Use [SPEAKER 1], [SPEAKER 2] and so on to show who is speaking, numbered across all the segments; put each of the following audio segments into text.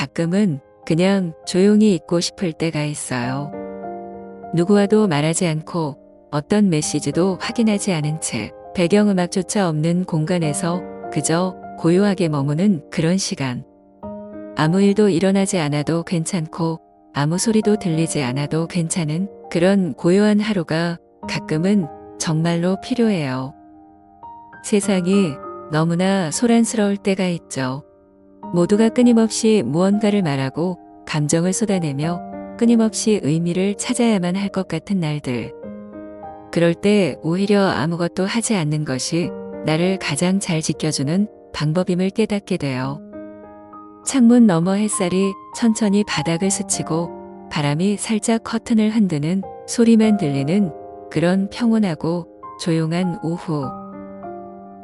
[SPEAKER 1] 가끔은 그냥 조용히 있고 싶을 때가 있어요. 누구와도 말하지 않고 어떤 메시지도 확인하지 않은 채 배경음악조차 없는 공간에서 그저 고요하게 머무는 그런 시간. 아무 일도 일어나지 않아도 괜찮고 아무 소리도 들리지 않아도 괜찮은 그런 고요한 하루가 가끔은 정말로 필요해요. 세상이 너무나 소란스러울 때가 있죠. 모두가 끊임없이 무언가를 말하고 감정을 쏟아내며 끊임없이 의미를 찾아야만 할 것 같은 날들. 그럴 때 오히려 아무것도 하지 않는 것이 나를 가장 잘 지켜주는 방법임을 깨닫게 돼요. 창문 너머 햇살이 천천히 바닥을 스치고 바람이 살짝 커튼을 흔드는 소리만 들리는 그런 평온하고 조용한 오후.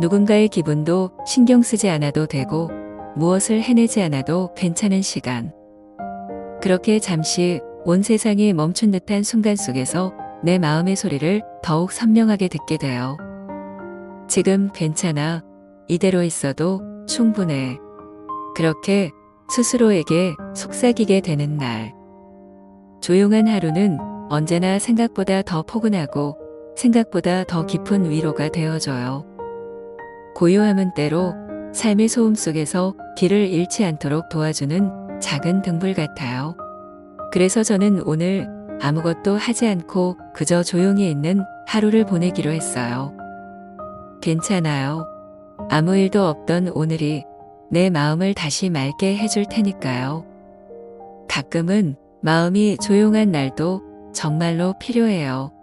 [SPEAKER 1] 누군가의 기분도 신경 쓰지 않아도 되고 무엇을 해내지 않아도 괜찮은 시간. 그렇게 잠시 온 세상이 멈춘 듯한 순간 속에서 내 마음의 소리를 더욱 선명하게 듣게 돼요. 지금 괜찮아. 이대로 있어도 충분해. 그렇게 스스로에게 속삭이게 되는 날. 조용한 하루는 언제나 생각보다 더 포근하고 생각보다 더 깊은 위로가 되어줘요. 고요함은 때로 삶의 소음 속에서 길을 잃지 않도록 도와주는 작은 등불 같아요. 그래서 저는 오늘 아무것도 하지 않고 그저 조용히 있는 하루를 보내기로 했어요. 괜찮아요. 아무 일도 없던 오늘이 내 마음을 다시 맑게 해줄 테니까요. 가끔은 마음이 조용한 날도 정말로 필요해요.